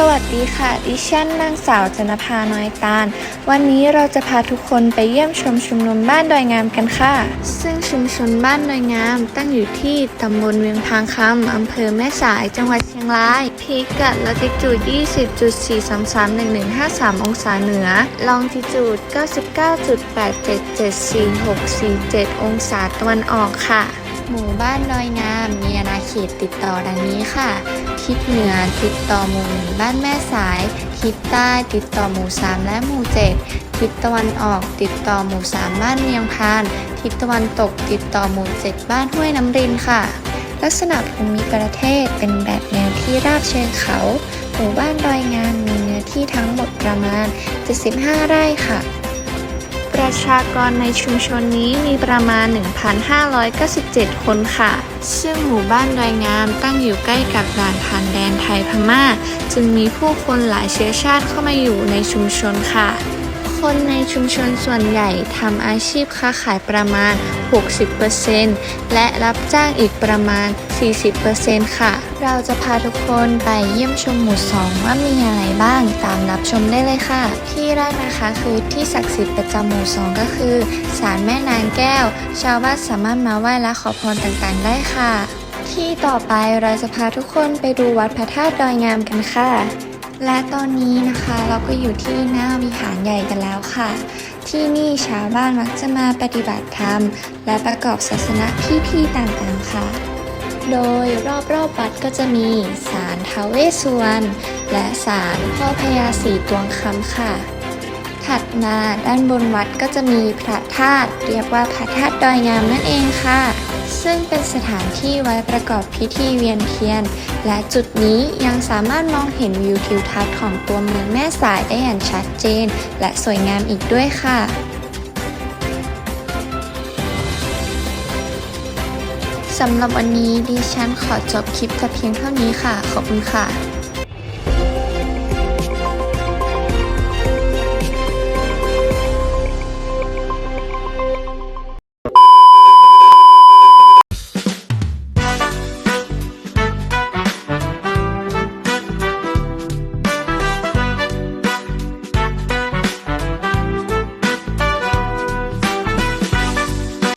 สวัสดีค่ะ ดิฉันนางสาวจนภาน้อยตาล วันนี้เราจะพาทุกคนไปเยี่ยมชมชุมนุมบ้านดอยงามกันค่ะ ซึ่งชุมชนบ้านดอยงาม ตั้งอยู่ที่ตำบลเวียงพางคำอำเภอแม่สายจังหวัดเชียงรายพิกัดละติจูด 20.4331153 องศาเหนือ ลองติจูด 99.8774647 องศาตะวันออกค่ะ หมู่บ้านดอยงามมีอาณาเขตติดต่อดังนี้ค่ะ ทิศเหนือติดต่อหมู่หนึ่งบ้านแม่สาย ทิศใต้ติดต่อหมู่สามและหมู่เจ็ดทิศตะวันออกติดต่อหมู่สามบ้านเมียงพาน ทิศตะวันตกติดต่อหมู่เจ็ดบ้านห้วยน้ำรินค่ะ ลักษณะภูมิประเทศเป็นแบบแนวที่ราบเชิงเขา หมู่บ้านดอยงามมีเนื้อที่ทั้งหมดประมาณ 75 ไร่ค่ะ ประชากรในชุมชนนี้มีประมาณ 1,597 คนค่ะ ซึ่งหมู่บ้านดอยงามตั้งอยู่ใกล้กับด่านผ่านแดนไทยพม่า จึงมีผู้คนหลายเชื้อชาติเข้ามาอยู่ในชุมชนค่ะคนในชุมชนส่วนใหญ่ทำอาชีพค้าขายประมาณ 60%และรับจ้างอีกประมาณ 40%ค่ะ เราจะพาทุกคนไปเยี่ยมชมหมู่ 2 ว่ามีอะไรบ้างตามรับชมได้เลยค่ะ ที่แรกนะคะคือที่ศักดิ์สิทธิ์ประจำหมู่ 2 ก็คือศาลแม่นางแก้ว ชาวบ้านสามารถมาไหว้และขอพรต่างๆ ได้ค่ะ ที่ต่อไปเราจะพาทุกคนไปดูวัดพระธาตุดอยงามกันค่ะและตอนนี้นะคะเราก็อยู่ที่หน้าวิหารใหญ่กันแล้วค่ะ ที่นี่ชาวบ้านมักจะมาปฏิบัติธรรม และประกอบศาสนพิธีต่างๆค่ะ โดยรอบๆวัดก็จะมีศาลท้าวเวสสุวรรณและศาลพ่อพญาศรีตวงคำค่ะ ถัดมาด้านบนวัดก็จะมีพระธาตุเรียกว่าพระธาตุดอยงามนั่นเองค่ะ ซึ่งเป็นสถานที่ไว้ประกอบพิธีเวียนเทียน และจุดนี้ยังสามารถมองเห็นวิวทิวทัศน์ของตัวเมืองแม่สายได้อย่างชัดเจน และสวยงามอีกด้วยค่ะ สำหรับวันนี้ดิฉันขอจบคลิปแต่เพียงเท่านี้ค่ะ ขอบคุณค่ะ